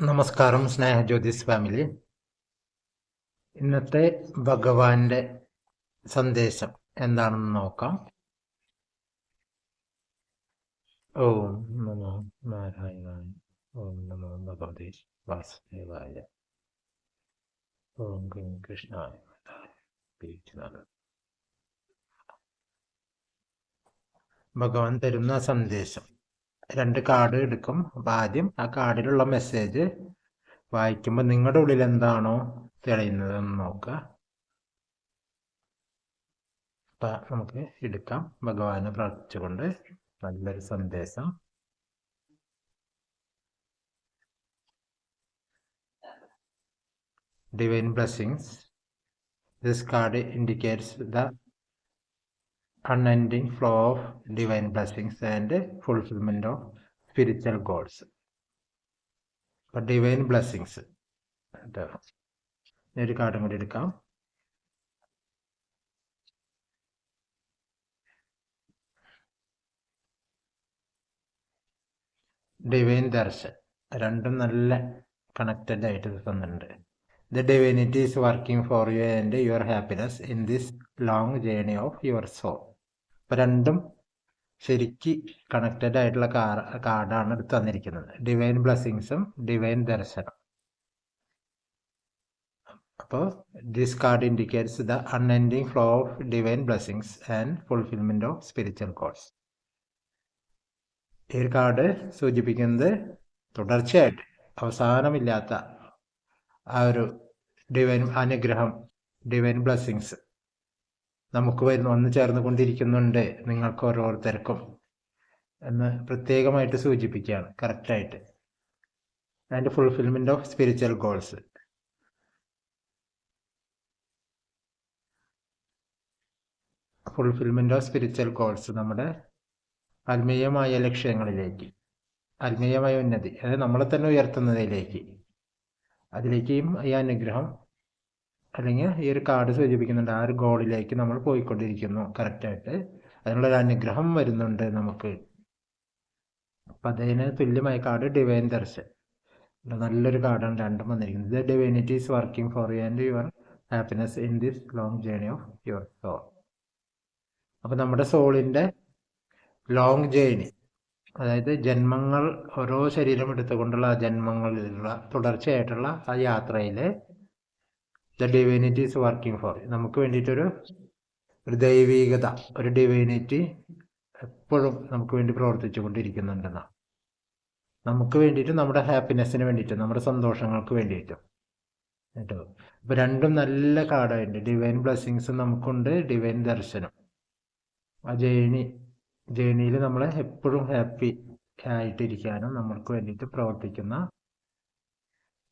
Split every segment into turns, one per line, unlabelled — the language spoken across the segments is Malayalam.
നമസ്കാരം സ്നേഹജ്യോതിസ് ഫാമിലി ഇന്നത്തെ ഭഗവാന്റെ സന്ദേശം എന്താണെന്ന് നോക്കാം ഓം നമോ നാരായണായ ഓം നമോ ഭഗവതി വാസുദേവായ ഓം ഗം കൃഷ്ണായ ഭഗവാൻ തരുന്ന സന്ദേശം രണ്ട് കാർഡ് എടുക്കും. അപ്പം ആദ്യം ആ കാർഡിലുള്ള മെസ്സേജ് വായിക്കുമ്പോൾ നിങ്ങളുടെ ഉള്ളിൽ എന്താണോ തെളിയുന്നതെന്ന് നോക്കുക. അപ്പം നമുക്ക് എടുക്കാം. ഭഗവാനെ പ്രാർത്ഥിച്ചുകൊണ്ട് നല്ലൊരു സന്ദേശം. Divine blessings This card indicates the unending flow of divine blessings and fulfillment of spiritual goals അപ്പോൾ ഡിവൈൻ ബ്ലെസ്സിങ്സ് ഒരു കാർഡും കൂടി എടുക്കാം. ഡിവൈൻ ദർശൻ. രണ്ടും നല്ല കണക്റ്റഡ് ആയിട്ട് തന്നിട്ടുണ്ട് the divinity is working for you and your happiness in this long journey of your soul രണ്ടും ശരിക്ക് കണക്റ്റഡ് ആയിട്ടുള്ള കാർഡാണ് എടുത്ത് തന്നിരിക്കുന്നത്. ഡിവൈൻ ബ്ലെസ്സിങ്സും ഡിവൈൻ ദർശനം അപ്പോൾ this card indicates the unending flow of divine blessings and fulfilment of spiritual course ഈ കാർഡ് സൂചിപ്പിക്കുന്നത് തുടർച്ചയായിട്ട് അവസാനമില്ലാത്ത ആ ഒരു ഡിവൈൻ അനുഗ്രഹം ഡിവൈൻ ബ്ലെസ്സിങ്സ് നമുക്ക് വരുന്ന വന്നു കൊണ്ടിരിക്കുന്നുണ്ട് നിങ്ങൾക്ക് ഓരോരുത്തർക്കും എന്ന് പ്രത്യേകമായിട്ട് സൂചിപ്പിക്കുകയാണ്. കറക്റ്റായിട്ട് and fulfilment of spiritual goals fulfilment of spiritual goals നമ്മുടെ ആത്മീയമായ ലക്ഷ്യങ്ങളിലേക്ക് ആത്മീയമായ ഉന്നതി അതായത് നമ്മളെ തന്നെ ഉയർത്തുന്നതിലേക്ക് അതിലേക്കും ഈ അനുഗ്രഹം അല്ലെങ്കിൽ ഈ ഒരു കാർഡ് സൂചിപ്പിക്കുന്നുണ്ട്. ആ ഒരു ഗോളിലേക്ക് നമ്മൾ പോയിക്കൊണ്ടിരിക്കുന്നു. കറക്റ്റായിട്ട് അതിനുള്ളൊരു അനുഗ്രഹം വരുന്നുണ്ട് നമുക്ക്. അപ്പം അതിന് തുല്യമായ കാർഡ് ഡിവൈൻ ദർശൻ നല്ലൊരു കാർഡാണ്. രണ്ടും വന്നിരിക്കുന്നത്. Divinity is working for you and your happiness in this long journey of your soul അപ്പം നമ്മുടെ സോളിന്റെ ലോങ് ജേണി അതായത് ജന്മങ്ങൾ ഓരോ ശരീരം എടുത്തുകൊണ്ടുള്ള ആ ജന്മങ്ങളിലുള്ള തുടർച്ചയായിട്ടുള്ള ആ യാത്രയിൽ the divinity is working for നമുക്ക് വേണ്ടിയിട്ടൊരു ഒരു ദൈവീകത ഒരു ഡിവൈനിറ്റി എപ്പോഴും നമുക്ക് വേണ്ടി പ്രവർത്തിച്ചു കൊണ്ടിരിക്കുന്നുണ്ടെന്നാണ് നമുക്ക് വേണ്ടിയിട്ട് നമ്മുടെ ഹാപ്പിനെസ്സിന് വേണ്ടിയിട്ടും നമ്മുടെ സന്തോഷങ്ങൾക്ക് വേണ്ടിയിട്ടും. കേട്ടോ? അപ്പം രണ്ടും നല്ല കാർഡായിട്ടുണ്ട് ഡിവൈൻ ബ്ലെസ്സിങ്സ് നമുക്കുണ്ട് ഡിവൈൻ ദർശനം. ആ ജേണി ജേണിയിൽ നമ്മളെ എപ്പോഴും ഹാപ്പി ആയിട്ടിരിക്കാനും നമ്മൾക്ക് വേണ്ടിയിട്ട് പ്രവർത്തിക്കുന്ന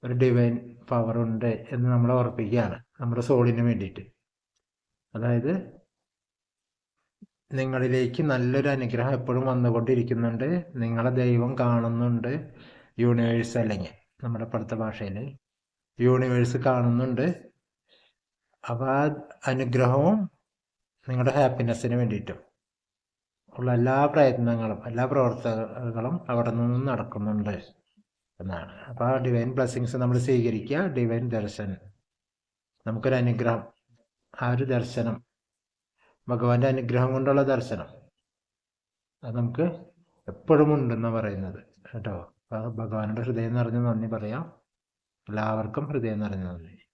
ഒരു ഡിവൈൻ ഉണ്ട് എന്ന് നമ്മളെ ഉറപ്പിക്കുകയാണ്. നമ്മുടെ സോളിന് വേണ്ടിയിട്ട്. അതായത് നിങ്ങളിലേക്ക് നല്ലൊരു അനുഗ്രഹം എപ്പോഴും വന്നുകൊണ്ടിരിക്കുന്നുണ്ട്. നിങ്ങളെ ദൈവം കാണുന്നുണ്ട്. യൂണിവേഴ്സ് അല്ലെങ്കിൽ നമ്മുടെ പഠിത്ത ഭാഷയിൽ യൂണിവേഴ്സ് കാണുന്നുണ്ട്. അപ്പോൾ ആ അനുഗ്രഹവും നിങ്ങളുടെ ഹാപ്പിനെസ്സിന് വേണ്ടിയിട്ടും ഉള്ള എല്ലാ പ്രയത്നങ്ങളും എല്ലാ പ്രവർത്തനങ്ങളും അവിടെ നിന്നും നടക്കുന്നുണ്ട്. എന്നാണ്. അപ്പോൾ ഡിവൈൻ ബ്ലെസ്സിങ്സ് നമ്മൾ സ്വീകരിക്കുക ഡിവൈൻ ദർശനം. നമുക്കൊരു അനുഗ്രഹം ആ ഒരു ദർശനം ഭഗവാന്റെ അനുഗ്രഹം കൊണ്ടുള്ള ദർശനം. അത് നമുക്ക് എപ്പോഴും ഉണ്ടെന്ന് പറയുന്നത്. കേട്ടോ? ഭഗവാനുടെ ഹൃദയം നിറഞ്ഞ നന്ദി പറയാം. എല്ലാവർക്കും ഹൃദയം നിറഞ്ഞ നന്ദി.